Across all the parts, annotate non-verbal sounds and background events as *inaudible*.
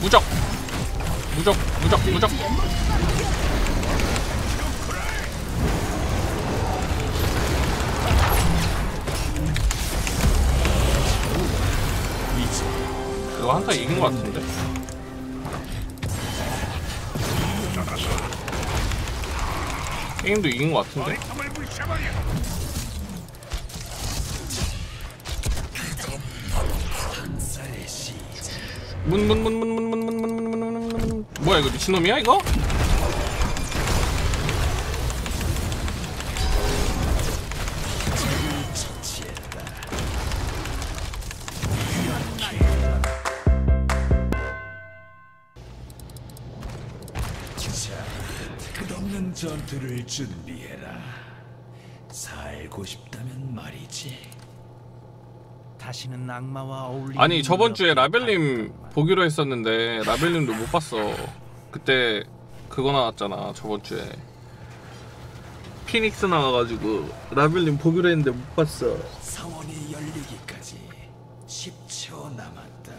무적. 무적 무적 무적. 이거 한타 이긴 것 같은데? 게임도 이긴 것 같은데 문문문 문 문 문 문 문 문 문 문 뭐야 이거 미친놈이야 이거? 끝없는 전투를 준비해라. 살고 싶다면 말이지. 다시는 악마와 어울리는 아니 저번 주에 라벨님 보기로 했었는데 라벨님도 못 봤어. 그때 그거 나왔잖아 저번 주에. 피닉스 나와가지고 라벨님 보기로 했는데 못 봤어. 사원이 열리기까지 10초 남았다.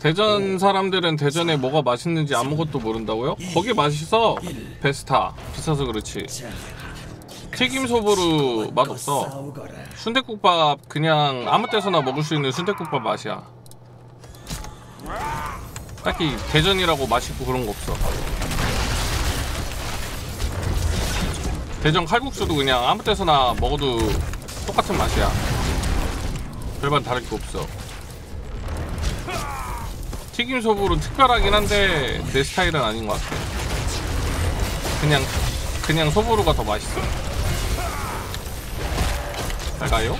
대전 사람들은 대전에 뭐가 맛있는지 아무것도 모른다고요? 거기 맛있어. 베스타. 비싸서 그렇지. 자, 튀김 소보루 맛 없어. 싸우거라. 순대국밥 그냥 아무 때서나 먹을 수 있는 순대국밥 맛이야. 딱히 대전이라고 맛있고 그런 거 없어. 대전 칼국수도 그냥 아무 때서나 먹어도 똑같은 맛이야. 별반 다를 게 없어. 튀김 소보루 특별하긴 한데 내 스타일은 아닌 것 같아. 그냥 그냥 소보루가 더 맛있어 잘 가요?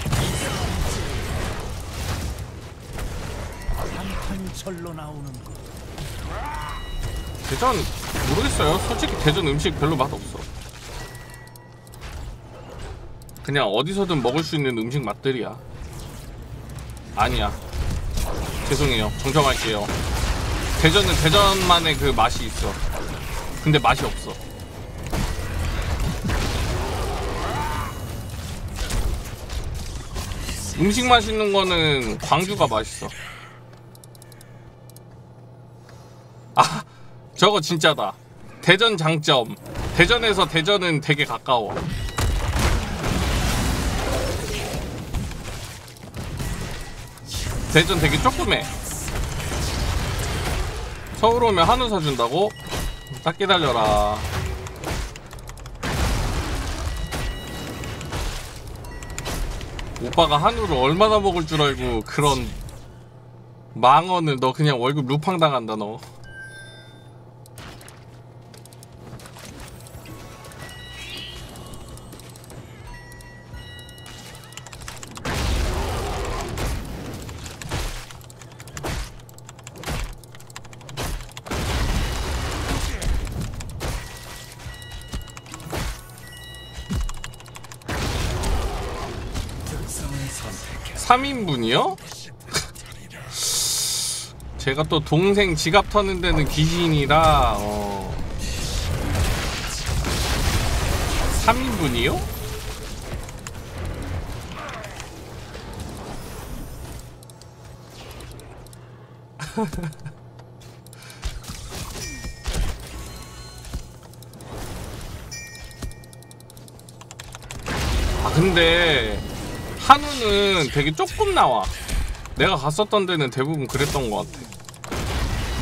대전 모르겠어요. 솔직히 대전 음식 별로 맛 없어. 그냥 어디서든 먹을 수 있는 음식 맛들이야. 아니야. 죄송해요. 정정할게요. 대전은 대전만의 그 맛이 있어. 근데 맛이 없어. 음식 맛있는 거는 광주가 맛있어. 아, 저거 진짜다. 대전 장점. 대전에서 대전은 되게 가까워. 대전 되게 조그매. 서울 오면 한우 사준다고? 딱 기다려라. 오빠가 한우를 얼마나 먹을 줄 알고 그런 망언을 너 그냥 월급 루팡 당한다 너. 3인분이요? 제가 또 동생 지갑 터는 데는 귀신이라 어... 3인분이요? *laughs* 아 근데 한우는 되게 조금 나와. 내가 갔었던 데는 대부분 그랬던 것 같아.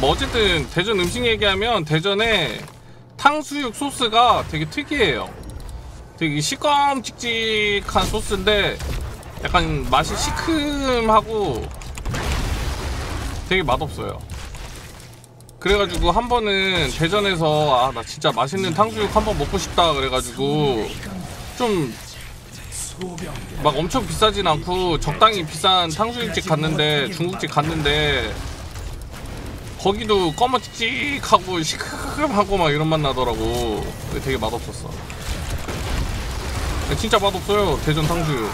뭐 어쨌든 대전 음식 얘기하면 대전에 탕수육 소스가 되게 특이해요. 되게 시꺼먼직직한 소스인데 약간 맛이 시큼하고 되게 맛없어요. 그래가지고 한 번은 대전에서 아 나 진짜 맛있는 탕수육 한 번 먹고 싶다 그래가지고 좀 막 엄청 비싸진 않고 적당히 비싼 탕수육집 갔는데 중국집 갔는데 거기도 꺼머찍찍하고 시큼하고 막 이런 맛 나더라고. 되게 맛없었어. 진짜 맛없어요 대전 탕수육.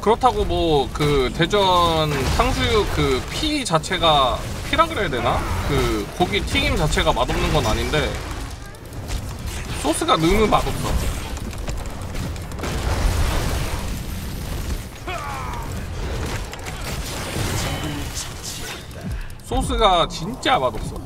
그렇다고 뭐 그 대전 탕수육 그 피 자체가 피라 그래야 되나? 그 고기 튀김 자체가 맛없는 건 아닌데 소스가 너무 맛없어 소스가 진짜 맛없어.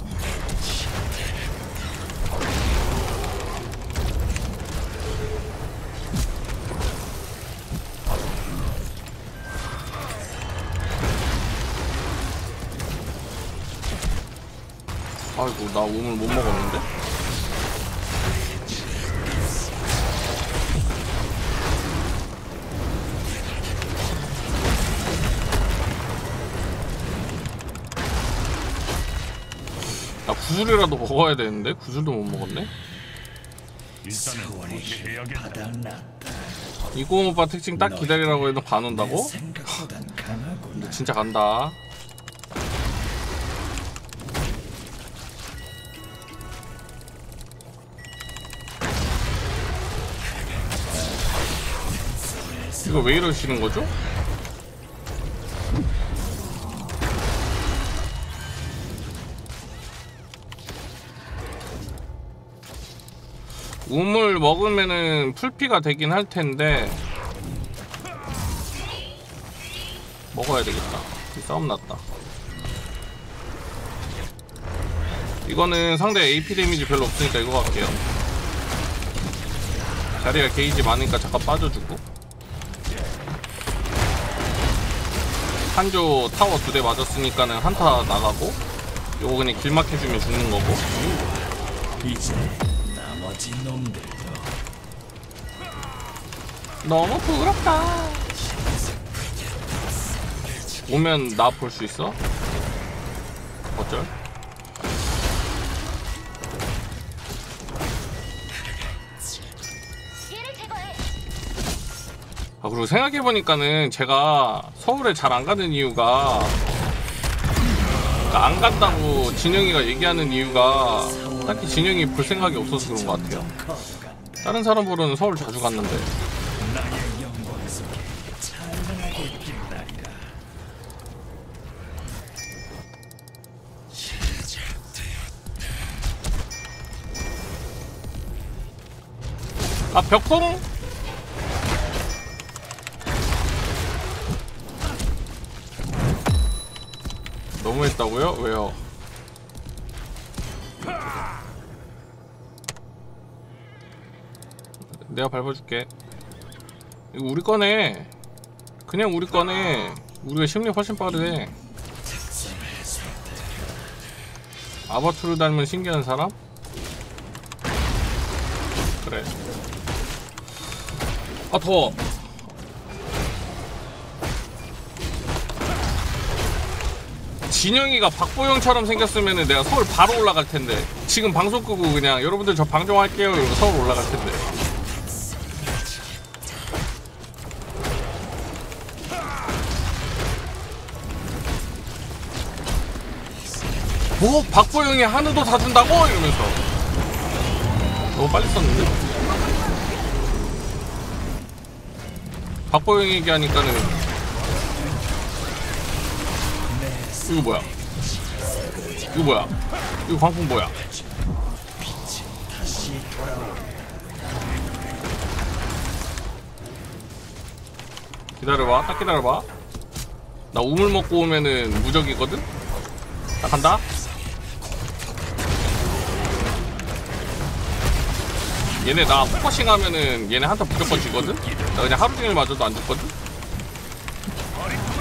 아이고 나 우물 못 먹었는데? 구슬이라도 먹어야 되는데 구슬도 못 먹었네. 사원의 힘 바닥났다. 이고 오빠 특징 딱 기다리라고 해도 반 온다고? 강하구나. 진짜 간다. 이거 왜 이러시는 거죠? 우물 먹으면은 풀피가 되긴 할 텐데 먹어야 되겠다. 이 싸움 났다. 이거는 상대 AP 데미지 별로 없으니까 이거 갈게요. 자리가 게이지 많으니까 잠깐 빠져주고. 한조 타워 두 대 맞았으니까는 한타 나가고. 요거 그냥 길막해주면 죽는 거고. 이제 놈들도 너무 부럽다. 오면 나 볼 수 있어? 어쩔? 아 그리고 생각해보니까는 제가 서울에 잘 안 가는 이유가 그러니까 안 간다고 진영이가 얘기하는 이유가 딱히 진영이 볼 생각이 없어서 그런 것 같아요. 다른 사람들은 서울 자주 갔는데. 아 벽공? 너무했다고요? 왜요? 내가 밟아줄게. 이거 우리 거네. 그냥 우리 거네. 우리가 심리 훨씬 빠르네. 아바투르 닮은 신기한 사람? 그래. 아 더워. 진영이가 박보영처럼 생겼으면 내가 서울 바로 올라갈 텐데. 지금 방송 끄고 그냥 여러분들 저 방종할게요. 이러고 서울 올라갈 텐데 뭐 박보영이 한우도 사준다고? 이러면서. 너무 빨리 썼는데? 박보영 얘기하니까는. 이거 뭐야? 이거 뭐야? 이거 광풍 뭐야. 기다려봐. 딱 기다려봐. 나 우물 먹고 오면은 무적이거든? 딱 간다 얘네 나 포커싱 하면은 얘네 한타 무조건 지거든 나 그냥 하루 종일 맞아도 안 죽거든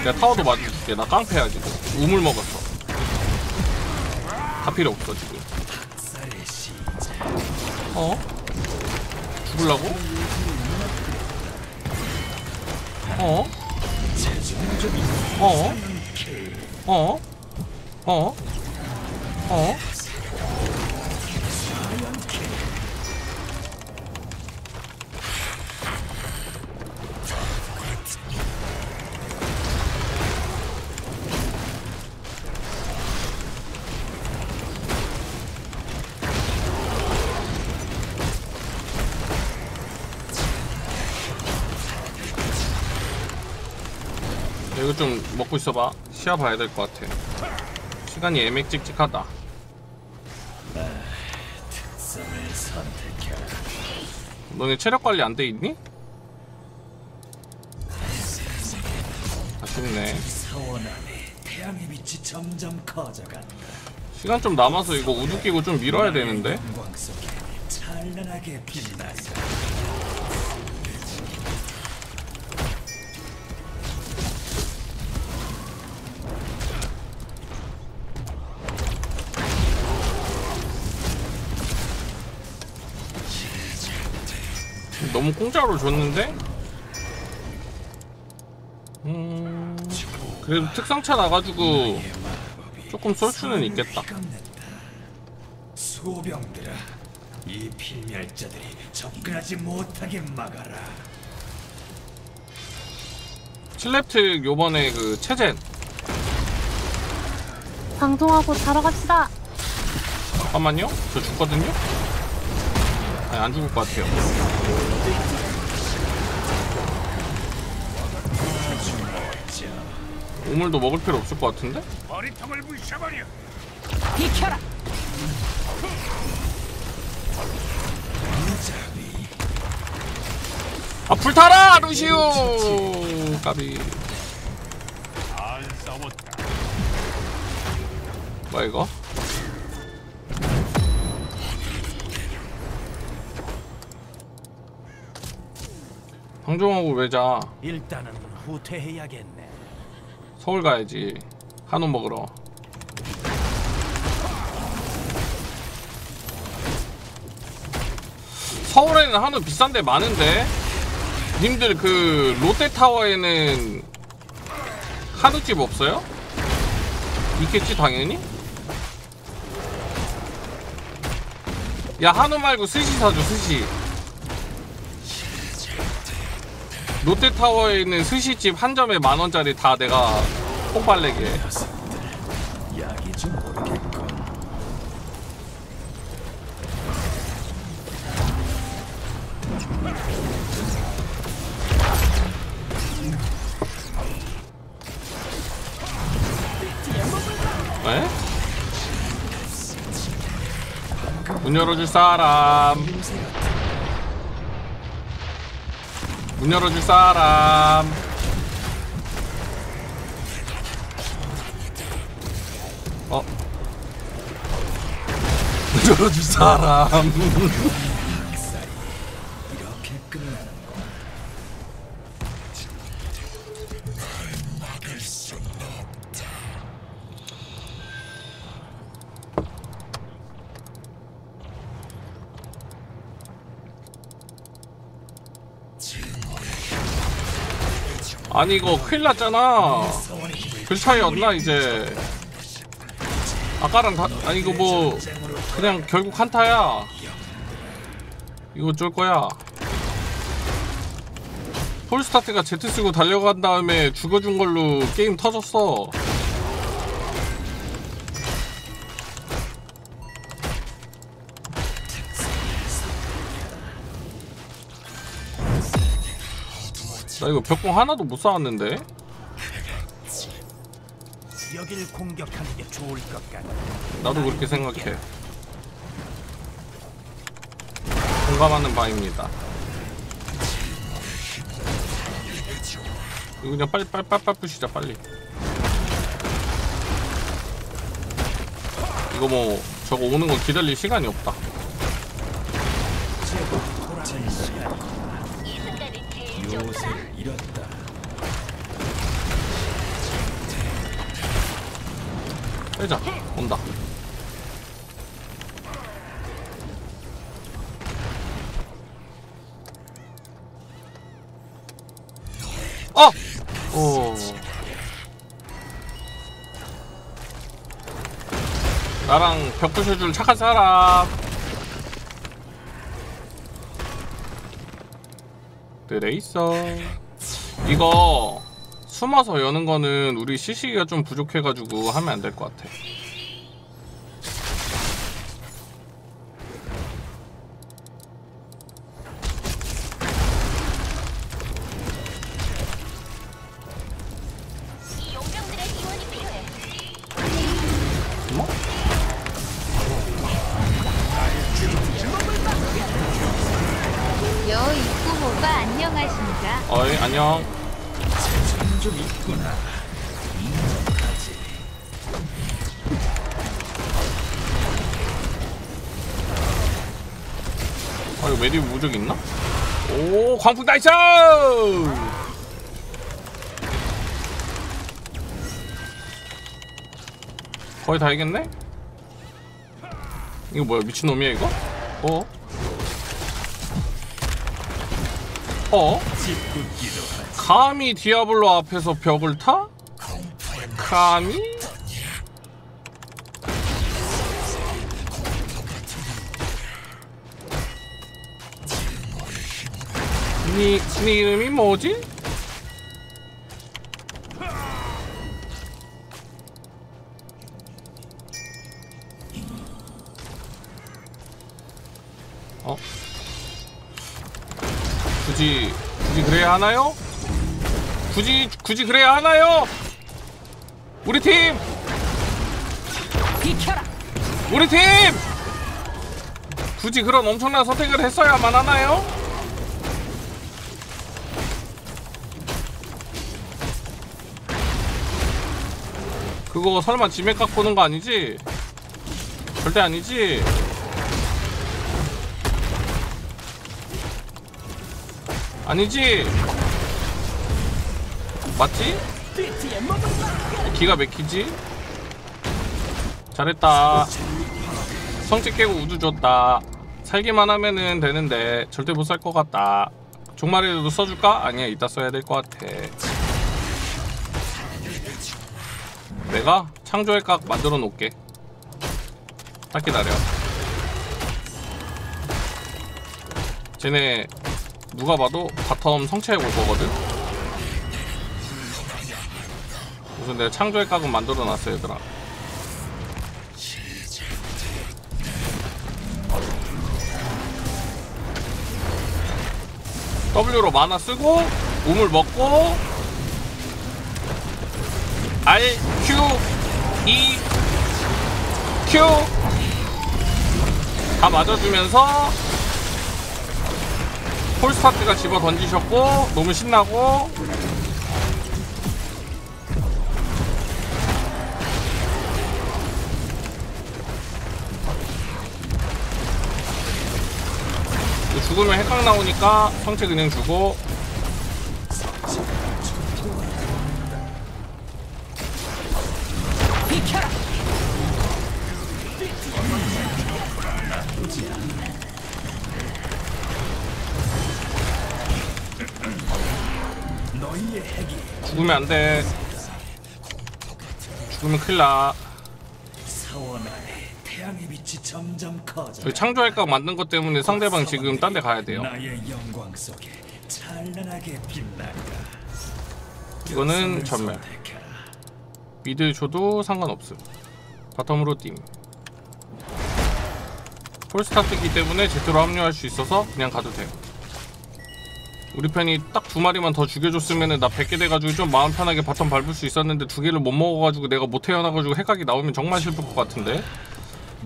내가 타워도 맞아줄게 나 깡패야 지금 우물 먹었어 다 필요 없어 지금. 어? 죽을라고? 어? 어? 어? 어? 어? 좀 먹고 있어봐. 시야 봐야 될 것 같아. 시간이 애맥찍찍하다. 너네 체력 관리 안 돼 있니? 아쉽네. 시간 좀 남아서 이거 우주 끼고 좀 밀어야 되는데 너무 공짜로 줬는데 음 그래도 특성차 나가지고 조금 쏠 수는 있겠다. 소병들아, 이 필멸자들이 접근하지 못하게 막아라. 슬랩특 요번에 그 체젠 방송하고 자러 갑시다. 잠깐만요 저 죽거든요 아니 안 죽을 것 같아요 오물도 먹을 필요 없을 것 같은데? 비켜라. 아 불타라 루시우 까비 뭐야 이거? 방종하고 왜자 일단은 후퇴해야겠네. 서울 가야지 한우 먹으러 서울에는 한우 비싼 데 많은데 님들 그 롯데타워에는 한우집 없어요? 있겠지 당연히? 야 한우 말고 스시 사줘 스시 롯데타워에 있는 스시집 한 점에 만 원짜리 다 내가 폭발내게. 열어줄 사람 문 열어줄 사람 어? 문 열어줄 사람 *laughs* 아니 이거 큰일 났잖아. 힘을 그 차이 없나 이제? 아까랑 다 아니 이거 뭐 그냥 결국 한타야. 이거 어쩔 거야. 폴스타트가 Z 쓰고 달려간 다음에 죽어준 걸로 게임 터졌어 나 이거 벽공 하나도 못 쌓았는데? 여길 공격하는 게 좋을 것 같네. 나도 그렇게 생각해. 공감하는 바입니다. 이거 그냥 빨리 빨리 빨리 빨리 부시자 빨리. 이거 뭐 저거 오는 거 기다릴 시간이 없다. 요새 빼자 온다. 어! 오. 나랑 벽 부셔줄 착한 사람. 그래 있어 이거 숨어서 여는 거는 우리 시시기가 좀 부족해가지고 하면 안 될 것 같아? 여 입구모가 안녕하십니까? 어이 안녕 좀 있구나. 음, 인정하지. 아 이거 메디 무적 있나? 오 광풍 다이스! 거의 다 이겼네? 이거 뭐야 미친놈이야 이거? 어? 어? 감히 디아블로 앞에서 벽을 타? 감히? 니, 니 이름이 뭐지? 어? 굳이 굳이 그래야 하나요? 굳이 굳이 그래야 하나요? 우리 팀! 비켜라. 우리 팀! 굳이 그런 엄청난 선택을 했어야만 하나요? 그거 설마 지맥 갖고 오는 거 아니지? 절대 아니지? 아니지? 맞지? 기가 막히지? 잘했다. 성체 깨고 우주 줬다. 살기만 하면은 되는데 절대 못 살 것 같다. 종말에도 써줄까? 아니야 이따 써야 될 것 같아. 내가 창조의 각 만들어 놓을게. 딱 기다려. 쟤네 누가 봐도 바텀 성체해 올 거거든 우선 내가 창조의 각은 만들어 놨어 얘들아. W로 만화 쓰고 우물 먹고 R Q E Q 다 맞아주면서 폴스타트가 집어 던지셨고 너무 신나고 죽으면 핵각 나오니까 성체 그냥 주고. 죽으면 안돼. 죽으면 큰일나 태양의 빛이 점점 커져. 저희 창조할 각 만든 것 때문에 상대방 지금 딴 데 가야 돼요 나의 영광 속에 찬란하게 빛나가. 이거는 을 전멸. 미드 줘도 상관없음 바텀으로 띵 폴스타트기 때문에 제트로 합류할 수 있어서 그냥 가도 돼요 우리 편이 딱 두 마리만 더 죽여줬으면 나 100개 돼가지고 좀 마음 편하게 바텀 밟을 수 있었는데 두 개를 못 먹어가지고 내가 못 태어나가지고 핵각이 나오면 정말 슬플 것 같은데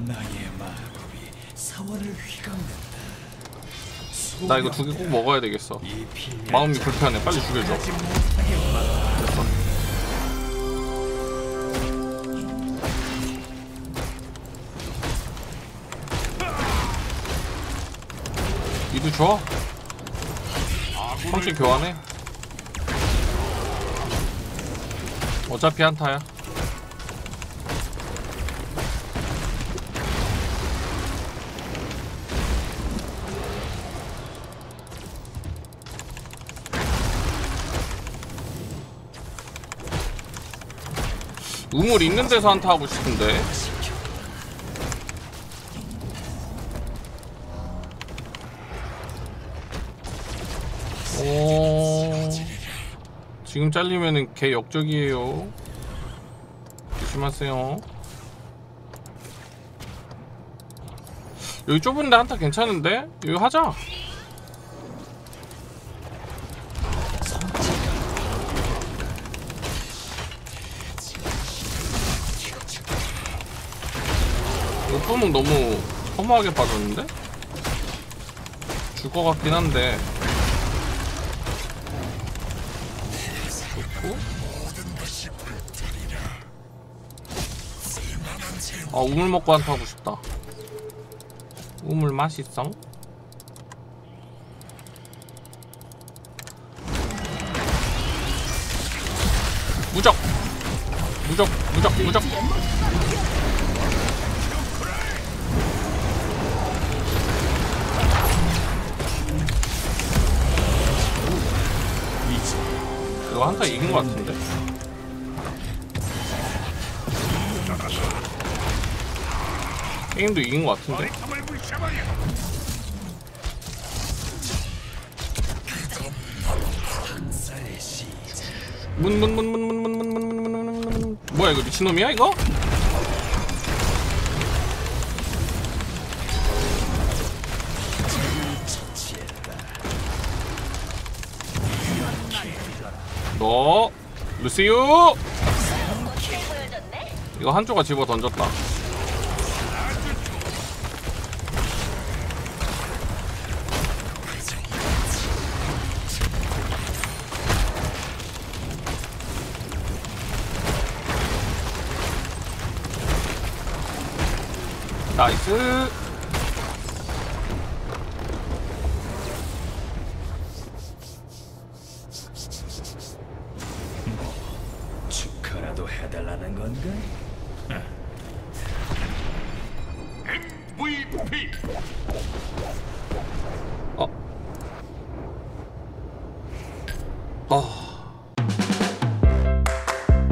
나의 마법이 사원을 휘감는다. 나 이거 두 개 꼭 먹어야 되겠어. 마음이 불편해. 빨리 죽여줘. 됐어 미드 줘? 성취 교환해? 어차피 한타야 우물 있는 데서 한타 하고 싶은데. 오. 지금 잘리면은 개 역적이에요. 조심하세요. 여기 좁은데 한타 괜찮은데? 여기 하자 목구멍 너무 허무하게 빠졌는데? 줄 것 같긴 한데. 좋고. 아 우물 먹고 한 타고 싶다. 우물 맛있어? 무적! 무적! 무적! 무적! 이거 한타 이긴 것 같은데 게임도 이긴 것 같은데 문 문 문 문 문 문 문 문 문문문 뭐야 이거 미친놈이야 이거? 너 루시우. 이거 한조가 집어 던졌다. 나이스